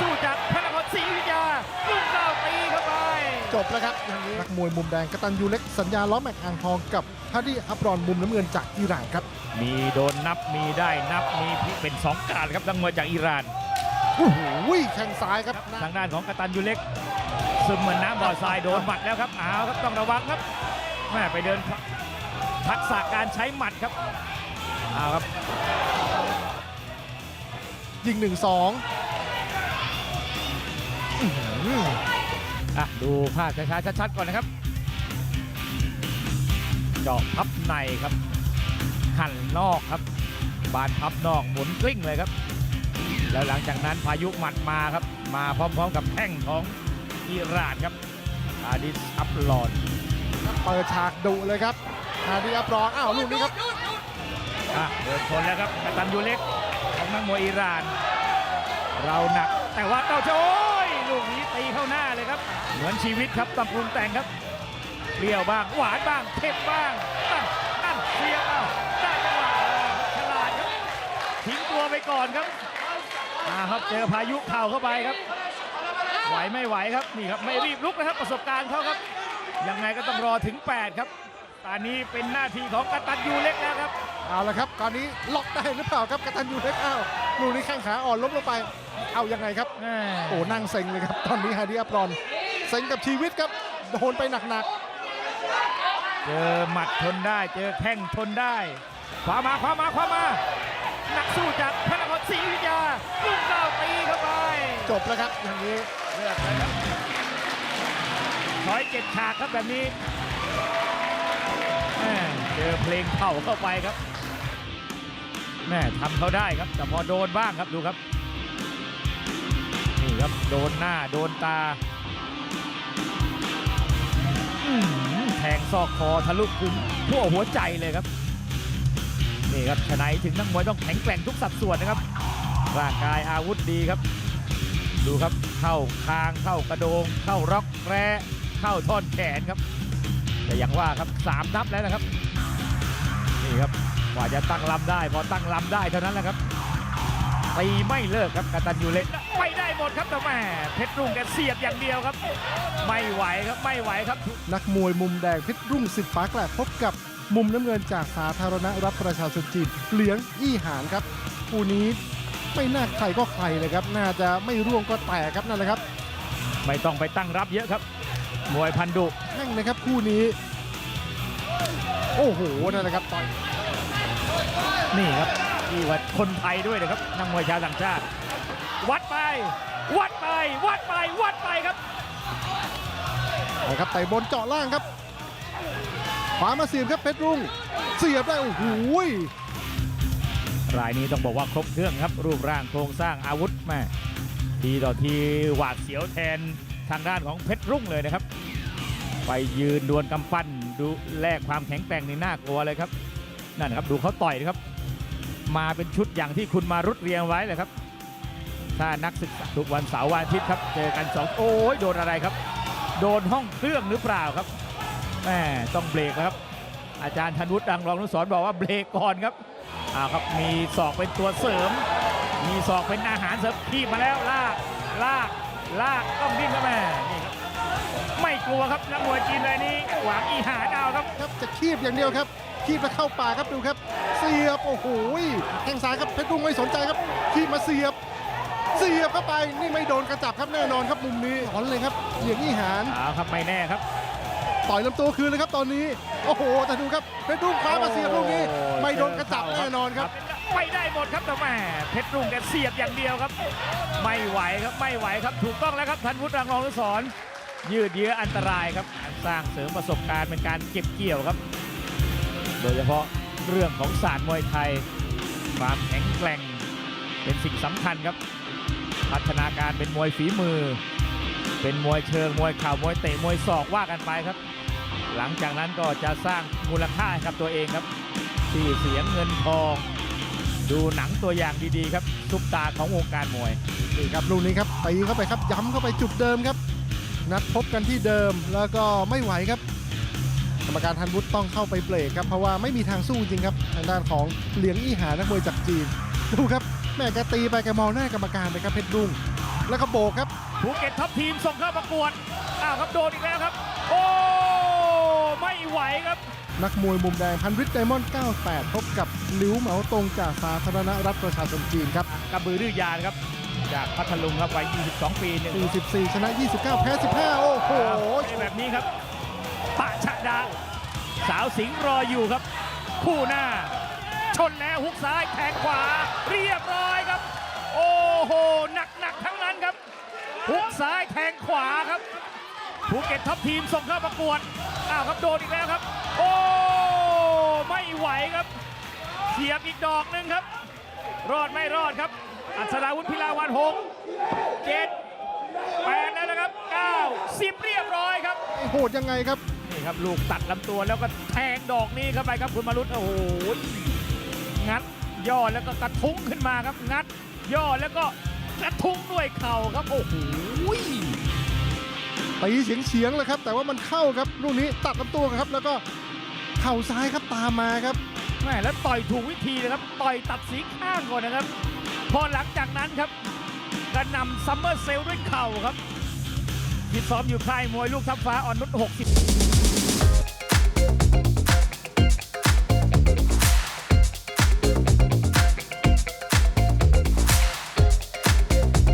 สู้จากพระนครศรีอยุธยาลูกเก้าตีเข้าไป จบแล้วครับอย่างนี้นักมวยมุมแดงกตันยูเล็กสัญญาล้อแม็กอ่างทองกับฮาร์ดี้อับรอนมุมน้ำเงินจากอิหร่านครับ มีโดนนับมีได้นับมีพลิกเป็นสองการครับนักมวยจากอิหร่านโอ้โหแข้งซ้ายครับทางด้านของกตันยูเล็กซึมเหมือนน้ำบ่อทรายโดนหมัดแล้วครับเอาครับต้องระวังครับแม่ไปเดินทักษะการใช้หมัดครับเอาครับยิงหนึ่งส องอื้อหืออะดูภาพช้าๆชัดๆก่อนนะครับ เจาะพับในครับ หั่นนอกครับ บานพับนอกหมุนกลิ้งเลยครับ แล้วหลังจากนั้นพายุหมัดมาครับ มาพร้อมๆกับแข้งของอิหร่านครับอาดิสอัพลอนเปิดฉากดุเลยครับฮาร์ดี้อับรอนอ้าวลูกนี้ครับอะเดินชนแล้วครับกตันยูเล็กของนักมวยอิหร่าน เราหนักแต่ว่าเต้าโจ้ย ลูกนี้ตีเข้าหน้าเลยครับ เหมือนชีวิตครับต้องปรุงแต่งครับเปรี้ยวบ้าง หวานบ้างเผ็ดบ้างนั่นนั่นเสียบเอ้าได้จังหวะเออฉลาดครับทิ้งตัวไปก่อนครับอ่าครับเจอพายุเข่าเข้าไปครับ ไหวไม่ไหวครับนี่ครับไม่รีบลุกนะครับประสบการณ์เขาครับยังไงก็ต้องรอถึง 8 ครับตอนนี้เป็นหน้าที่ของกตันยูเล็กแล้วครับเอาละครับตอนนี้ล็อกได้หรือเปล่าครับกตันยูเล็กอ้าวลูกนี้แข้งขาอ่อนล้มลงไป เอายังไงครับแม่โอ้นั่งเซ็งเลยครับตอนนี้ฮาร์ดี้อับรอนเซ็งกับชีวิตครับโดนไปหนักเจอหมัดทนได้เจอแข้งทนได้ขวามาขวามาขวามานักสู้จากพระนครศรีอยุธยาลูกเก้าตีเข้าไปๆจบแล้วครับอย่างนี้เลือกเลยครับถอยเจ็ดฉากครับแบบนี้แม่เจอเพลงเข่าเข้าไปครับแม่ทำเขาได้ครับ แต่พอโดนบ้างครับดูครับนี่ ครับโดนหน้าโดนตาแทงซอกคอทะลุพุงทั่วหัวใจเลยครับนี่ครับชนะถึงนักมวยต้องแข็งแกร่งทุกสัดส่วนนะครับ ร่างกายอาวุธดีครับ ดูครับเข้าคางเข้ากระโดง เข้าร็อกแร้เข้าท่อนแขนครับ แต่อย่างว่าครับสามนับแล้วนะครับนี่ครับกว่าจะตั้งลำได้ พอตั้งลำได้เท่านั้นแหละครับ ตีไม่เลิกครับกตันยูเล็กไม่ได้หมดครับแต่แม่เพชรรุ่งแกเสียบอย่างเดียวครับ ไม่ไหวครับไม่ไหวครับ นักมวยมุมแดงเพชรรุ่งสิทธิ์ฟ้าแกลบพบกับมุมน้ำเงินจากสาธารณรัฐประชาชนจีนเหลียงอี้หานครับคู่นี้ไม่น่าใครก็ใครเลยครับ น่าจะไม่ร่วงก็แตกครับนั่นแหละครับ ไม่ต้องไปตั้งรับเยอะครับ มวยพันดุแข่งนะครับคู่นี้ โอ้โหนั่นแหละครับต่อยนี่ครับ นี่ว่าคนไทยด้วยนะครับนักมวยชาวต่างชาติ วัดไป วัดไป วัดไป วัดไปครับนะครับไต่บนเจาะล่างครับ ขวามาเสียบครับเพชรรุ่ง เสียบได้โอ้โหรายนี้ต้องบอกว่าครบเครื่องครับ รูปร่างโครงสร้างอาวุธแม่ทีต่อทีหวาดเสียวแทนทางด้านของเพชรรุ่งเลยนะครับ ไปยืนดวลกำปั้นดูแลกความแข็งแกร่งนี่น่ากลัวเลยครับ นั่นนะครับดูเขาต่อยนะครับ มาเป็นชุดอย่างที่คุณมารุดเรียงไว้เลยครับ ถ้านักศึกษาทุกวันเสาร์วันอาทิตย์ครับ เจอกันสองโอ้ยโดนอะไรครับ โดนห้องเครื่องหรือเปล่าครับแม่ต้องเบรกนะครับ อาจารย์ธนุษย์ดังรองนุสรบอกว่าเบรกก่อนครับอ้าวครับมีศอกเป็นตัวเสริม มีศอกเป็นอาหารเสริมขีบมาแล้วลากลากลากต้องดิ้นครับแม่นี่ครับไม่กลัวครับนักมวยจีนรายนี้หวังอีหาดาวครับครับจะคีบอย่างเดียวครับ คีบแล้วเข้าป่ากครับดูครับ เสียบโอ้โหแข้งซ้ายครับเพชรรุ่งไม่สนใจครับคีบมาเสียบ เสียบเข้าไปนี่ไม่โดนกระจับครับแน่นอนครับมุมนี้ถอนเลยครับเหลียงอี้หานเอาครับไม่แน่ครับต่อยลำตัวคืนเลยครับตอนนี้ โอ้โหแต่ดูครับเพชรรุ่งคว้ามาเสียบลูกนี้โอ้ไม่โดนกระจับแน่นอนครับ ไม่ได้หมดครับแต่แม่เพชรรุ่งแกเสียบอย่างเดียวครับ ไม่ไหวครับไม่ไหวครับถูกต้องแล้วครับทันวุฒิรังรองนุสรณ์ยืดเยื้ออันตรายครับสร้างเสริมประสบการณ์เป็นการเก็บเกี่ยวครับโดยเฉพาะเรื่องของศาสตร์มวยไทย ความแข็งแกร่งเป็นสิ่งสำคัญครับ พัฒนาการเป็นมวยฝีมือ เป็นมวยเชิงมวยข่าวมวยเตะมวยศอกว่ากันไปครับ หลังจากนั้นก็จะสร้างมูลค่าให้กับตัวเองครับที่เสียงเงินทอง ดูหนังตัวอย่างดีๆครับซุปตาของวงการมวยนี่ครับลูกนี้ครับตีเข้าไปครับย้ำเข้าไปจุดเดิมครับ นัดพบกันที่เดิมแล้วก็ไม่ไหวครับ กรรมการทันวุฒิต้องเข้าไปเบรกครับเพราะว่าไม่มีทางสู้จริงครับทางด้านของเหลียงอี้หานักมวยจากจีนดูครับแม่แกตีไปแกมองหน้ากรรมการไปครับเพชรรุ่งแล้วก็โบกครับภูเก็ตท็อปทีมส่งเข้าประกวดอ้าวครับโดนอีกแล้วครับ โอ้ไม่ไหวครับนักมวยมุมแดงพันวิทย์ไดมอนด์98 พบกับหลิวเหมาตรงจากสาธารณรัฐประชาชนจีนครับกระบือรื้อยานครับ จากพัทลุงครับวัย 22 ปีหนึ่ง44 ชนะ 29 แพ้ 15 โอ้โหแบบนี้ครับ ปะชะดา สาวสิงห์รออยู่ครับ คู่หน้า ชนแล้วฮุกซ้ายแทงขวา เรียบร้อยครับ โอ้โหหนักหนักๆทั้งนั้นครับฮุกซ้ายแทงขวาครับภูเก็ตท็อปทีมส่งเข้าประกวดอ้าวครับโดนอีกแล้วครับ โอ้ไม่ไหวครับเสียบอีกดอกหนึ่งครับ รอดไม่รอดครับ อัศราวุธพิลาวันหกเจ็ดแปดแล้วนะครับเก้าสิบเรียบร้อยครับ โหดยังไงครับ ครับ ลูกตัดลำตัวแล้วก็แทงดอกนี้เข้าไปครับคุณมารุตโอ้โหงัดย่อแล้วก็กระทุ้งขึ้นมาครับ งัดย่อแล้วก็กระทุ้งด้วยเข่าครับโอ้โหตีเฉียงเฉียงๆเลยครับ แต่ว่ามันเข้าครับลูกนี้ตัดลำตัวครับ แล้วก็เข่าซ้ายครับตามมาครับแม่แล้วต่อยถูกวิธีนะครับ ต่อยตัดสีข้างก่อนนะครับ พอหลังจากนั้นครับกระหนำซัมเมอร์เซลด้วยเข่าครับที่ซ้อมอยู่ค่ายมวยลูกทัพฟ้าอ่อนนุช60